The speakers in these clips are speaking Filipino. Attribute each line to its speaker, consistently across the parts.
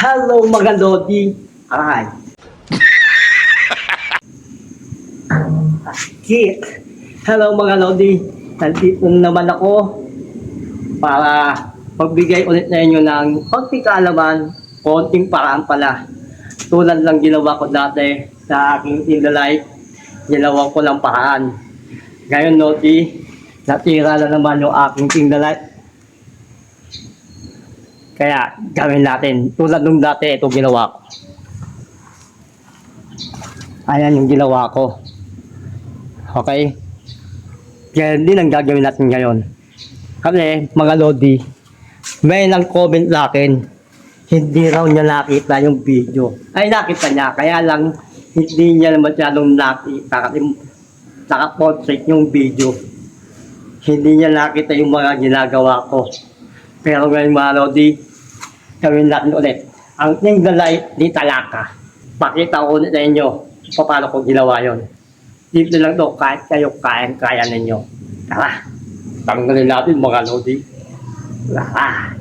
Speaker 1: Hello mga Lodi. Ay. Kit. Hello mga Lodi. Nandito naman ako para magbigay ulit na inyo ng konting kaalaman, konting paraan pala. Tulad lang ginawa ko dati sa aking in the life, ginawa ko lang paraan. Ngayon, Lodi, natira na naman yung aking in the life. Kaya gawin natin. Tulad nung dati, ito ginawa ko. Ayan yung ginawa ko. Okay? Kaya din ang gagawin natin ngayon. Kasi mga Lodi, may nang comment sa akin, hindi raw niya nakita yung video. Ay nakita niya, kaya lang hindi niya masyadong nakita kasi nakaportrait yung video. Hindi niya nakita yung mga ginagawa ko. Pero ngayon mga Lodi, gawin natin ulit. Ang yung galay ni Talaka. Pakita ko ulit sa inyo kung paano ko ginawa yon. Dito lang to, kahit kayo kayang-kaya ninyo. Tara, tanggalin natin mga Lodi. Tara,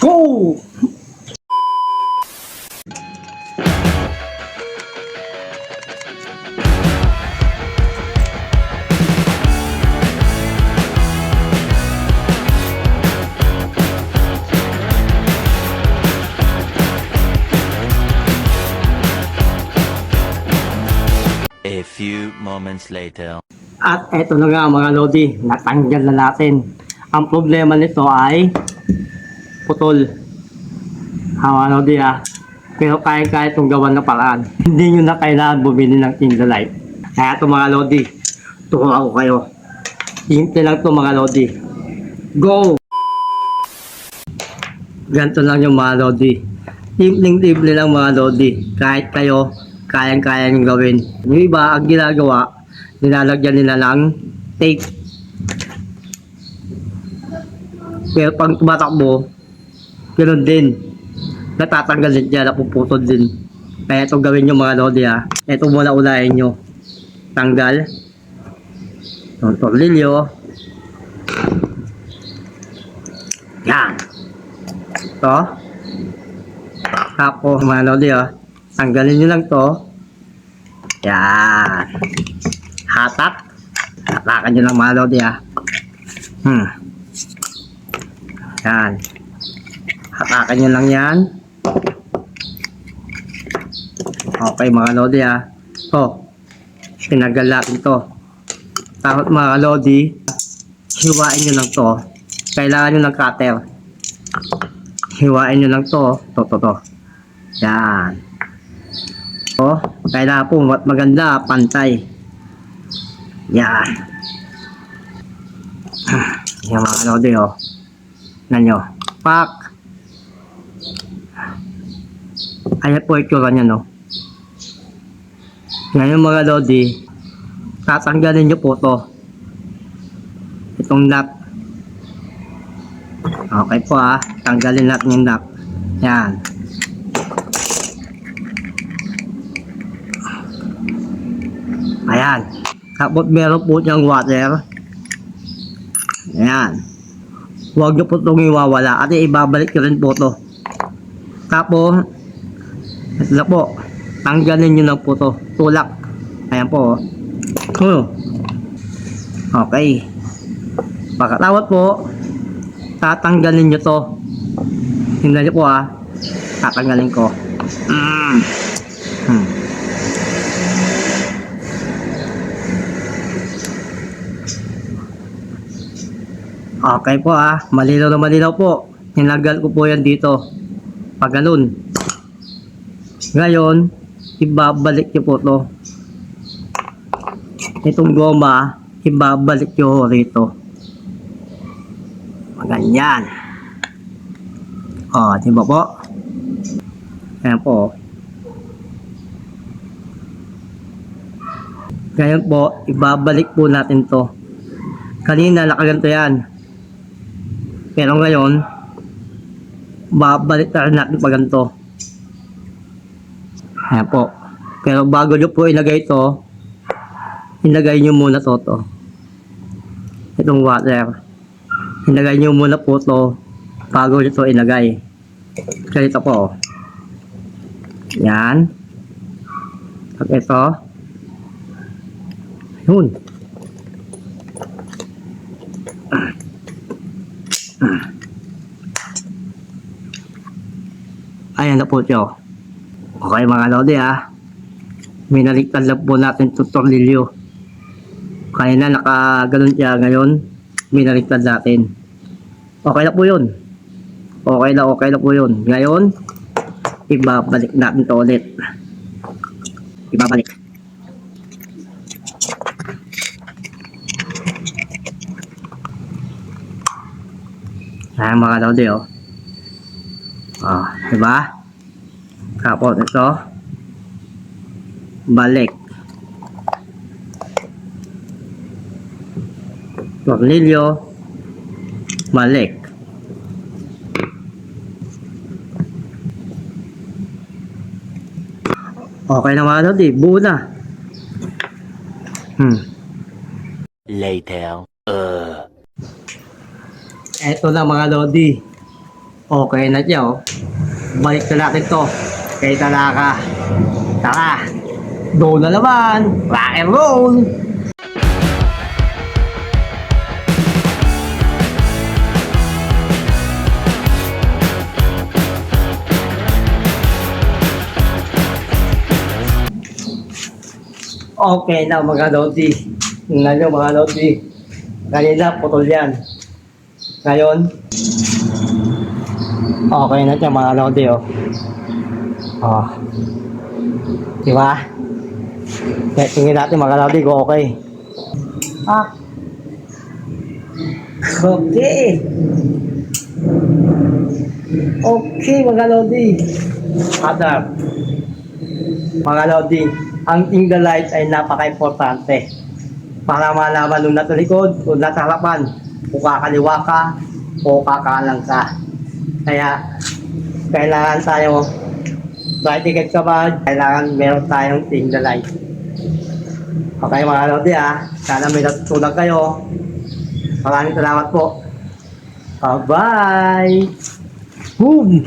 Speaker 1: go!
Speaker 2: Moments later.
Speaker 1: At eto na nga mga Lodi, natanggal na natin. Ang problema nito ay putol. Ha mga Lodi ha. Pero kaya-kaya itong gawan na paraan. Hindi nyo na kailangan bumili ng Kindle Kaya ito mga Lodi, turuan ko kayo. Simple lang ito mga Lodi. Go! Ganito lang yung mga Lodi. Simpleng-simple lang mga Lodi. Kahit kayo, kayang-kaya nyo gawin. Yung iba, ang ginagawa, nilalagyan nila ng tape. Pero pag tumatakbo, ganoon din. Natatanggal din dyan, napuputol din. Kaya ito gawin nyo mga lodi ha. Ito muna unahin nyo. Tanggal. Yung tornilyo. Yan. Ito. Tapos mga lodi ha. Tanggalin nyo lang to. Yan. Hatak. Hatakan nyo lang mga lodi ha. Hmm. Yan. Hatakan nyo lang yan. Okay mga lodi ha. So, tinagal natin to. Tapos mga lodi, hiwain nyo lang to. Kailangan nyo ng cutter. Hiwain nyo lang to. To, to, to. Yan. Oh, kailangan po mag- maganda, pantay. Yan. Yan mga lodi oh. Nanyo. Pak. Ayan po itsura niya no. Ngayon mga lodi, tatanggalin niyo po to. Itong nut. Okay po ah, tanggalin natin yung nut. Yan. Ayan. Tapos meron po siyang water. Ayan. Huwag niyo po itong iwawala. At ibabalik ko rin po ito. Tapos, ito na po. Tanggalin niyo lang po ito. Tulak. Ayan po. oh. Hmm. Okay. Pagkatawat po, tatanggalin niyo to. Tingnan niyo po ah. Tatanggalin ko. Mm. Hmm. Okay po ah, malinaw na malinaw po. Nilagyan ko po yan dito. Pag ganun. Ngayon, ibabalik niyo po to. Itong goma, ibabalik niyo rito. Ganyan. O, di ba po? Ayan po. Ngayon po, ibabalik po natin to. Kanina, nakaganto yan. Pero ngayon, babalik na rin natin pa ganito. Ayan po. Pero bago nyo po ilagay ito, ilagay nyo muna to to. Itong water. Ilagay nyo muna po to bago nyo to ilagay. Ganito po. Yan. At ito. Yun. Ayan na po siya. Okay mga lodi ha. Minaliktad lang po natin itong tornilyo. Kanina nakaganon siya ngayon. Minaliktad natin. Okay na po yun. Okay na okay na po yun. Ngayon, ibabalik natin to ulit. Ibabalik. Ayan mga lodi oh. Ah, diba? Tapos ito. Balik. Tornilyo. Balik. Okay na mga lodi. Buo na. Hmm.
Speaker 2: Later. Uh.
Speaker 1: Eto na mga lodi. Okay na siya oh. Balik na natin to. Kay Talaka. Tara. Go na naman. Rock and roll. Okay na mga lodi. Nyo mga lodi. Kanina putol yan. Ngayon, okay na siya mga lodi oh. Oh. Di ba? Kaya tingin natin mga lodi ko okay. Ah. Okay. Okay mga lodi. Adap. Mga lodi, ang in the light ay napaka-importante. Para malaman nung nasa likod o nasa harapan kung kakaliwa ka o kakalang ka. Kaya, kailangan tayo, ticket ka ba, kailangan meron tayong the light. Okay mga lodi ah, sana may natutunan kayo. Maraming salamat po. Bye-bye! Boom!